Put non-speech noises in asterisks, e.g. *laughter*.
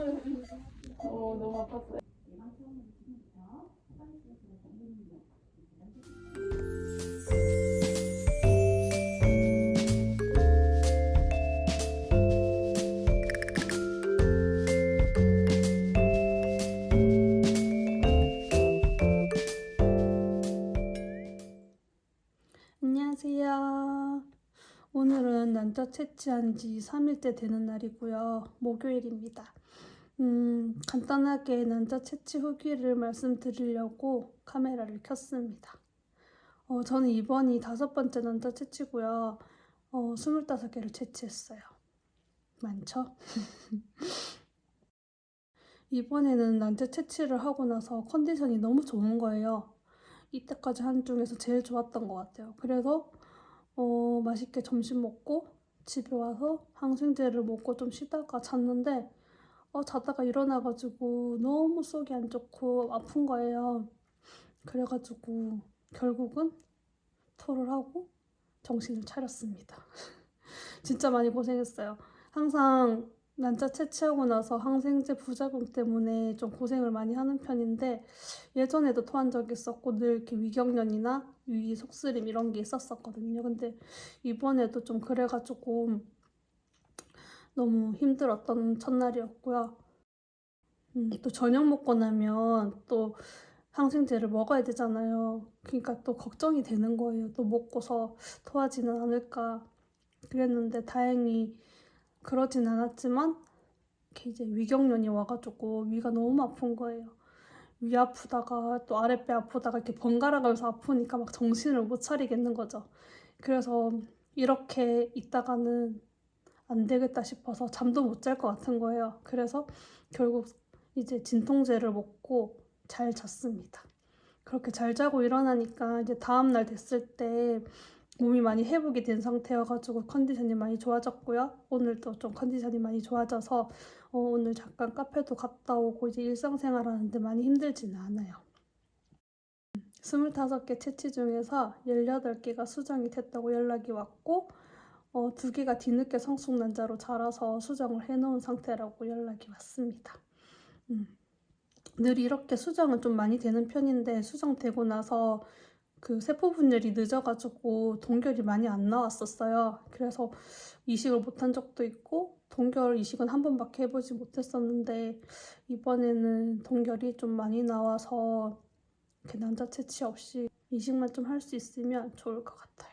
어, 너무 아팠어요. 안녕하세요. 오늘은 난자 채취한 지 3일째 되는 날이고요. 목요일입니다. 음, 간단하게 난자 채취 후기를 말씀드리려고 카메라를 켰습니다. 어, 저는 이번이 다섯 번째 난자 채취고요. 어, 25개를 채취했어요. 많죠? *laughs* 이번에는 난자 채취를 하고 나서 컨디션이 너무 좋은 거예요. 이때까지 한 중에서 제일 좋았던 것 같아요. 그래서 어, 맛있게 점심 먹고 집에 와서 항생제를 먹고 좀 쉬다가 잤는데 어, 자다가 일어나가지고 너무 속이 안 좋고 아픈 거예요. 그래가지고 결국은 토를 하고 정신을 차렸습니다. *laughs* 진짜 많이 고생했어요. 항상 난자 채취하고 나서 항생제 부작용 때문에 좀 고생을 많이 하는 편인데 예전에도 토한 적이 있었고 늘 이렇게 위경련이나 위 속쓰림 이런 게 있었었거든요. 근데 이번에도 좀 그래가지고 너무 힘들었던 첫날이었고요. 음, 또 저녁 먹고 나면 또 항생제를 먹어야 되잖아요. 그러니까 또 걱정이 되는 거예요. 또 먹고서 토하지는 않을까. 그랬는데 다행히 그러진 않았지만 이제 위경련이 와가지고 위가 너무 아픈 거예요. 위 아프다가 또 아랫배 아프다가 이렇게 번갈아 가면서 아프니까 막 정신을 못 차리겠는 거죠. 그래서 이렇게 있다가는 안 되겠다 싶어서 잠도 못 잘 것 같은 거예요. 그래서 결국 이제 진통제를 먹고 잘 잤습니다. 그렇게 잘 자고 일어나니까 이제 다음날 됐을 때 몸이 많이 회복이 된 상태여가지고 컨디션이 많이 좋아졌고요. 오늘도 좀 컨디션이 많이 좋아져서 어, 오늘 잠깐 카페도 갔다 오고 이제 일상생활 하는데 많이 힘들지는 않아요. 25개 채취 중에서 18개가 수정이 됐다고 연락이 왔고 어, 두 개가 뒤늦게 성숙난 자로 자라서 수정을 해놓은 상태라고 연락이 왔습니다. 음. 늘 이렇게 수정은 좀 많이 되는 편인데 수정되고 나서 그 세포 분열이 늦어가지고 동결이 많이 안 나왔었어요. 그래서 이식을 못한 적도 있고 동결 이식은 한 번밖에 해보지 못했었는데 이번에는 동결이 좀 많이 나와서 이렇게 난자 채취 없이 이식만 좀 할 수 있으면 좋을 것 같아요.